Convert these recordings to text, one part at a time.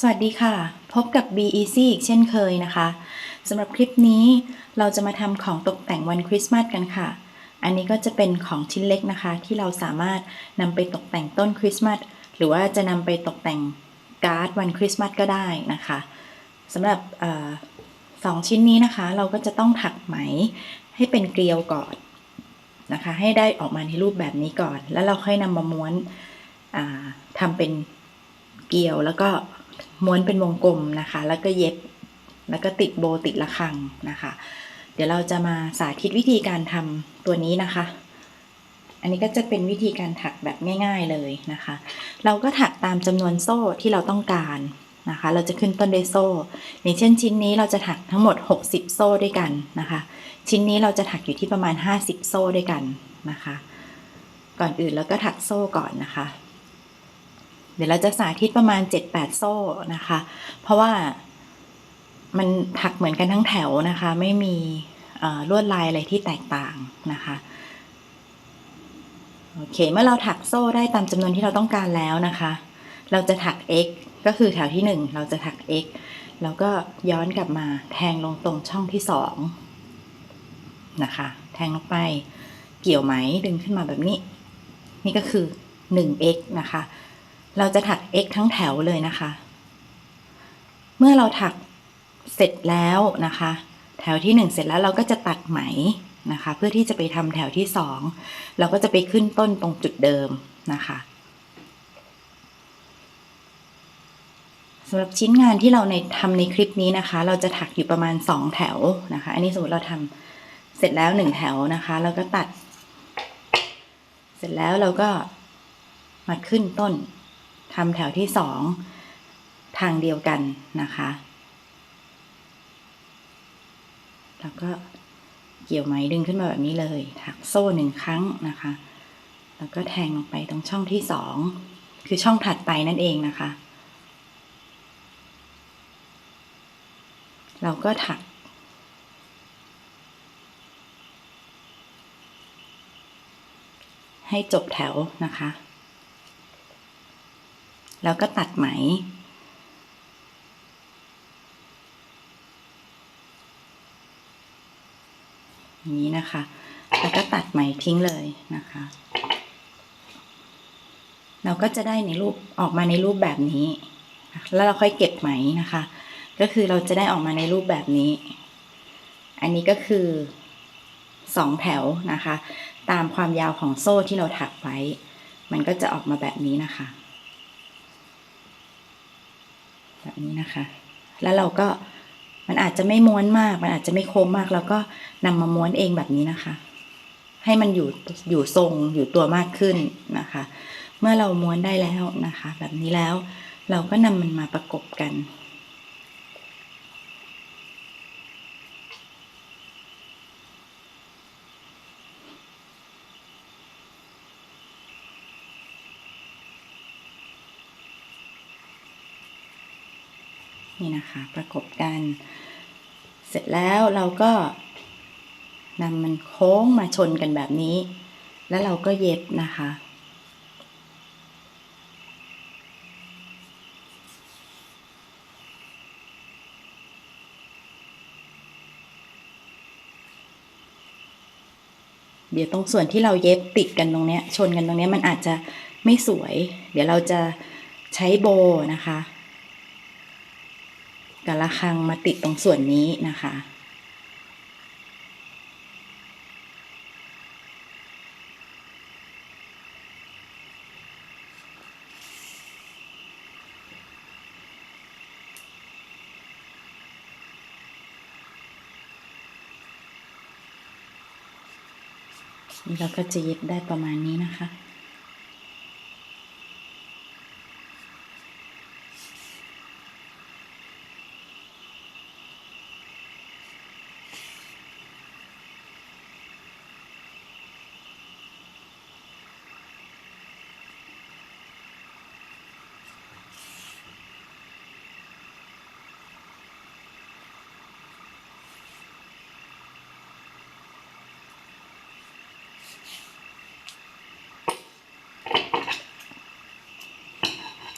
สวัสดีค่ะ พบกับ B Easy อีกเช่นเคยนะคะสำหรับคลิปนี้เราจะมาทำของตกแต่งวันคริสต์มาสกันค่ะ อันนี้ก็จะเป็นของชิ้นเล็กนะคะ ที่เราสามารถนำไปตกแต่งต้นคริสต์มาสหรือว่าจะนำไปตกแต่งการ์ดวันคริสต์มาสก็ได้นะคะสำหรับออสองชิ้นนี้นะคะ เราก็จะต้องถักไหมให้เป็นเกลียวก่อนนะคะ ให้ได้ออกมาในรูปแบบนี้ก่อน แล้วเราค่อยนำมาม้วนทำเป็นเกลียวแล้วก็ ม้วนเป็นวงกลมนะคะ แล้วก็เย็บ แล้วก็ติดโบติดระฆังนะคะ เดี๋ยวเราจะมาสาธิตวิธีการทำตัวนี้นะคะ อันนี้ก็จะเป็นวิธีการถักแบบง่าย ๆเลยนะคะ เราก็ถักตามจำนวนโซ่ที่เราต้องการนะคะ เราจะขึ้นต้นด้วยโซ่ อย่างเช่นชิ้นนี้เราจะถักทั้งหมด 60 โซ่ด้วยกันนะคะ ชิ้นนี้เราจะถักอยู่ที่ประมาณ 50 โซ่ด้วยกันนะคะ ก่อนอื่นเราก็ถักโซ่ก่อนนะคะ เดี๋ยวเราจะสาธิตประมาณ 7-8 โซ่นะคะ เพราะว่ามันถักเหมือนกันทั้งแถวนะคะ ไม่มีลวดลายอะไรที่แตกต่างนะคะโอเค เมื่อเราถักโซ่ได้ตามจำนวนที่เราต้องการแล้วนะคะ เราจะถัก x ก็คือแถวที่ 1 เราจะถัก x แล้วก็ย้อนกลับมาแทงลงตรงช่องที่2นะคะ แทงลงไปเกี่ยวไหมดึงขึ้นมาแบบนี้ นี่ก็คือ 1x นะคะ เราจะถัก x ทั้งแถวเลยนะคะ เมื่อเราถักเสร็จแล้วนะคะ แถวที่ 1 เสร็จแล้วเราก็จะตัดไหมนะคะ เพื่อที่จะไปทำแถวที่ 2 เราก็จะไปขึ้นต้นตรงจุดเดิมนะคะสำหรับชิ้นงานที่เราในทำในคลิปนี้นะคะ เราจะถักอยู่ประมาณ 2 แถวนะคะ อันนี้สมมติเราทำเสร็จแล้ว 1 แถวนะคะ เราก็ตัด เสร็จแล้วเราก็มาขึ้นต้น ทำแถวที่สองทางเดียวกันนะคะ แล้วก็เกี่ยวไหมดึงขึ้นมาแบบนี้เลย ถักโซ่หนึ่งครั้งนะคะ แล้วก็แทงลงไปตรงช่องที่สองคือช่องถัดไปนั่นเองนะคะ เราก็ถัก ให้จบแถวนะคะ แล้วก็ตัดไหม อย่างนี้นะคะ แล้วก็ตัดไหมทิ้งเลยนะคะ เราก็จะได้ในรูปออกมาในรูปแบบนี้ แล้วเราค่อยเก็บไหมนะคะ ก็คือเราจะได้ออกมาในรูปแบบนี้ อันนี้ก็คือสองแถวนะคะ ตามความยาวของโซ่ที่เราถักไว้ มันก็จะออกมาแบบนี้นะคะ แบบนี้นะคะ แล้วเราก็มันอาจจะไม่ม้วนมาก มันอาจจะไม่โค้งมากเราก็นำมาม้วนเองแบบนี้นะคะ ให้มันอยู่อยู่ทรงอยู่ตัวมากขึ้นนะคะ เมื่อเราม้วนได้แล้วนะคะ แบบนี้แล้วเราก็นำมันมาประกบกัน นะคะ ประกบกัน เสร็จแล้วเราก็นำมันโค้งมาชนกันแบบนี้ แล้วเราก็เย็บนะคะ เดี๋ยวตรงส่วนที่เราเย็บติดกันตรงเนี้ย ชนกันตรงเนี้ยมันอาจจะไม่สวย เดี๋ยวเราจะใช้โบนะคะ กับระฆังมาติดตรงส่วนนี้นะคะ เราก็จะเย็บได้ประมาณนี้นะคะ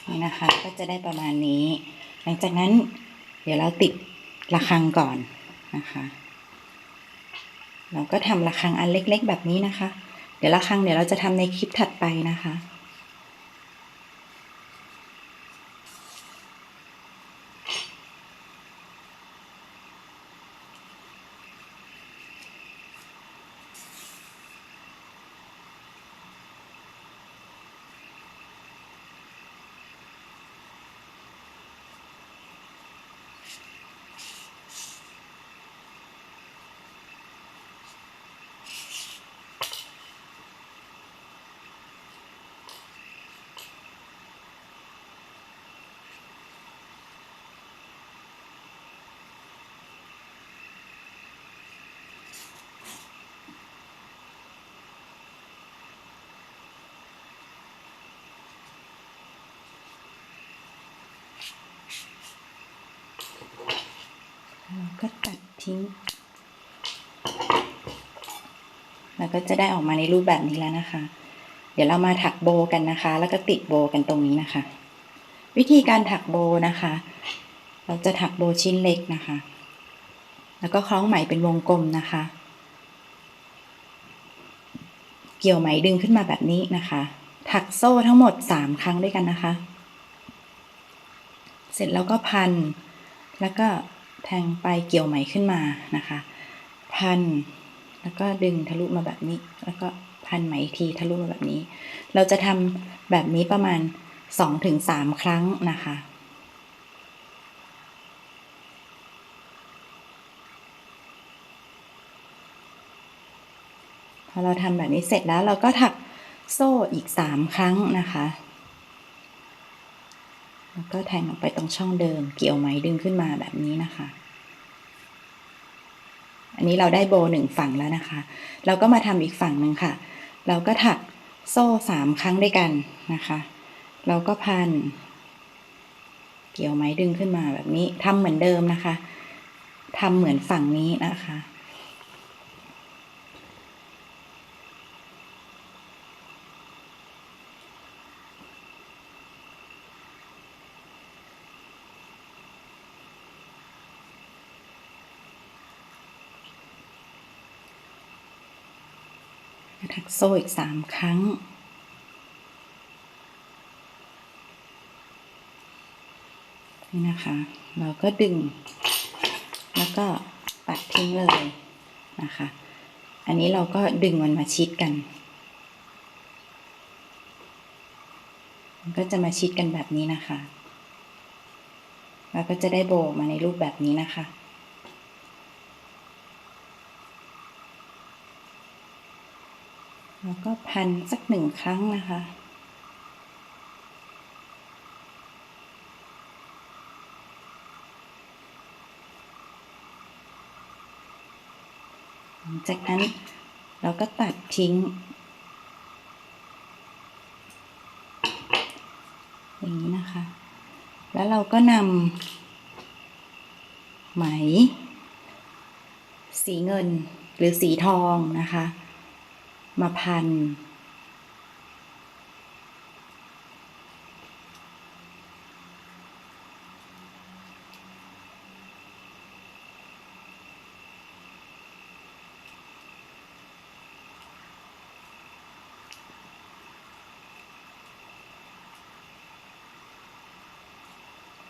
นี่นะคะ ก็จะได้ประมาณนี้ หลังจากนั้นเดี๋ยวเราติดระฆังก่อนนะคะ เราก็ทำระฆังอันเล็ก ๆ แบบนี้นะคะ เดี๋ยวระฆังเดี๋ยวเราจะทำในคลิปถัดไปนะคะ ก็ตัดทิ้ง แล้วก็จะได้ออกมาในรูปแบบนี้แล้วนะคะ เดี๋ยวเรามาถักโบกันนะคะ แล้วก็ติดโบกันตรงนี้นะคะ วิธีการถักโบนะคะ เราจะถักโบชิ้นเล็กนะคะ แล้วก็คล้องไหมเป็นวงกลมนะคะ เกี่ยวไหมดึงขึ้นมาแบบนี้นะคะ ถักโซ่ทั้งหมดสามครั้งด้วยกันนะคะ เสร็จแล้วก็พัน แล้วก็ แทงไปเกี่ยวไหมขึ้นมานะคะ พัน แล้วก็ดึงทะลุมาแบบนี้ แล้วก็พันไหมอีกทีทะลุมาแบบนี้ เราจะทำแบบนี้ประมาณสองถึงสามครั้งนะคะพอเราทำแบบนี้เสร็จแล้วเราก็ถักโซ่อีกสามครั้งนะคะ แล้วก็แทงออกไปตรงช่องเดิม เกี่ยวไหมดึงขึ้นมาแบบนี้นะคะ อันนี้เราได้โบหนึ่งฝั่งแล้วนะคะ เราก็มาทำอีกฝั่งหนึ่งค่ะ เราก็ถักโซ่สามครั้งด้วยกันนะคะ เราก็พัน เกี่ยวไหมดึงขึ้นมาแบบนี้ทำเหมือนเดิมนะคะทำเหมือนฝั่งนี้นะคะ ถักโซ่อีกสามครั้ง นี่นะคะ เราก็ดึง แล้วก็ปัดทิ้งเลยนะคะ อันนี้เราก็ดึงมันมาชิดกัน มันก็จะมาชิดกันแบบนี้นะคะ แล้วก็จะได้โบมาในรูปแบบนี้นะคะ แล้วก็พันสักหนึ่งครั้งนะคะ หลังจากนั้นเราก็ตัดทิ้ง อย่างนี้นะคะ แล้วเราก็นำไหม สีเงินหรือสีทองนะคะ มาพัน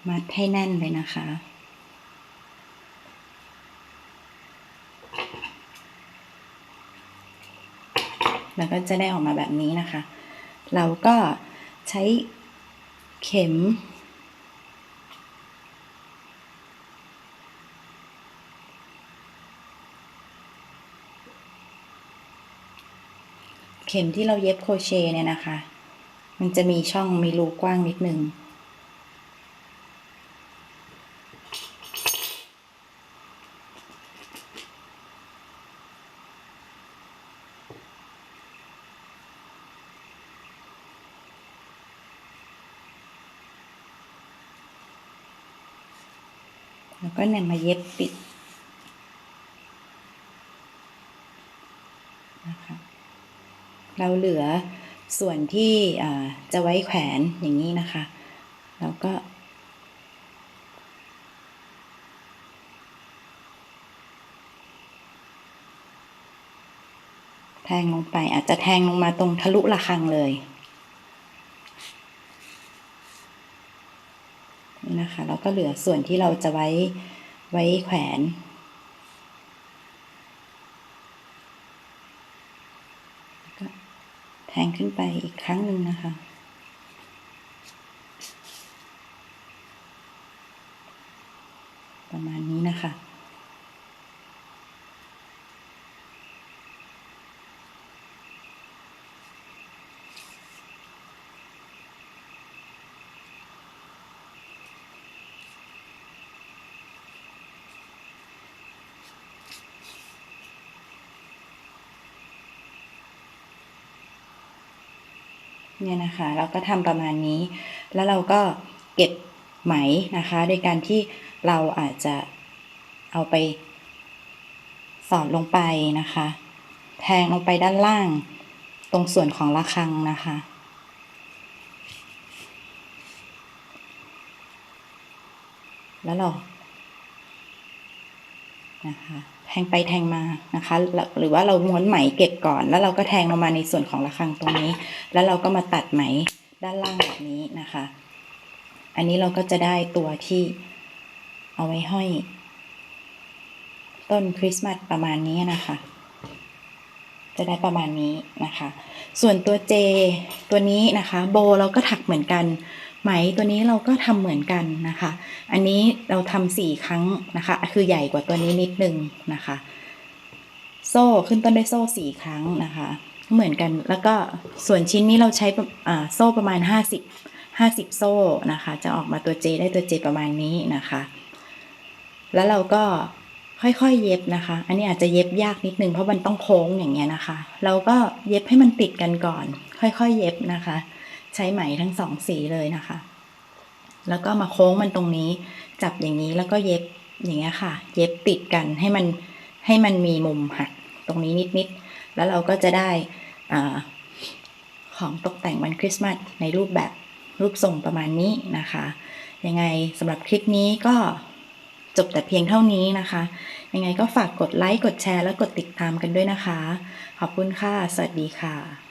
มัดให้แน่นเลยนะคะ แล้วก็จะได้ออกมาแบบนี้นะคะ เราก็ใช้เข็ม เข็มที่เราเย็บโครเชต์เนี่ยนะคะ มันจะมีช่องมีรูกว้างนิดนึง แล้วก็นำมาเย็บปิดนะคะเราเหลือส่วนที่จะไว้แขวนอย่างนี้นะคะ แล้วก็ แทงลงไปอาจจะแทงลงมาตรงทะลุระฆังเลย นี่นะคะแล้วก็เหลือส่วนที่เราจะไว้ไว้แขวนแล้วก็แทงขึ้นไปอีกครั้งหนึ่งนะคะ ประมาณนี้นะคะ เนี่ยนะคะ เราก็ทำประมาณนี้ แล้วเราก็เก็บไหมนะคะ โดยการที่เราอาจจะเอาไป สอดลงไปนะคะ แทงลงไปด้านล่าง ตรงส่วนของระฆังนะคะแล้วเรานะคะ แทงไปแทงมานะคะ หรือว่าเราม้วนไหมเก็บก่อน แล้วเราก็แทงลงมาในส่วนของระฆังตรงนี้ แล้วเราก็มาตัดไหมด้านล่างแบบนี้นะคะ อันนี้เราก็จะได้ตัวที่เอาไว้ห้อย ต้นคริสต์มาสประมาณนี้นะคะ จะได้ประมาณนี้นะคะ ส่วนตัวเจตัวนี้นะคะ โบเราก็ถักเหมือนกัน ไหมตัวนี้เราก็ทำเหมือนกันนะคะ อันนี้เราทำสี่ครั้งนะคะ คือใหญ่กว่าตัวนี้นิดนึงนะคะ โซ่ขึ้นต้นด้วยโซ่สี่ครั้งนะคะ เหมือนกันแล้วก็ส่วนชิ้นนี้เราใช้ประอ่าโซ่ประมาณ 50 50 โซ่นะคะ จะออกมาตัวเจได้ตัวเจประมาณนี้นะคะ แล้วเราก็ค่อยๆเย็บนะคะ อันนี้อาจจะเย็บยากนิดนึงเพราะมันต้องโค้งอย่างเงี้ยนะคะ เราก็เย็บให้มันติดกันก่อน ค่อยๆเย็บนะคะ ใช้ไหมทั้งสองสีเลยนะคะ แล้วก็มาโค้งมันตรงนี้ จับอย่างนี้แล้วก็เย็บอย่างเงี้ยค่ะ เย็บติดกันให้มันให้มันมีมุมหักตรงนี้นิดๆ แล้วเราก็จะได้อของตกแต่งวันคริสต์มาสในรูปแบบรูปทรงประมาณนี้นะคะ ยังไงสำหรับคลิปนี้ก็จบแต่เพียงเท่านี้นะคะ ยังไงก็ฝากกดไลค์ กดแชร์ และกดติดตามกันด้วยนะคะ ขอบคุณค่ะ สวัสดีค่ะ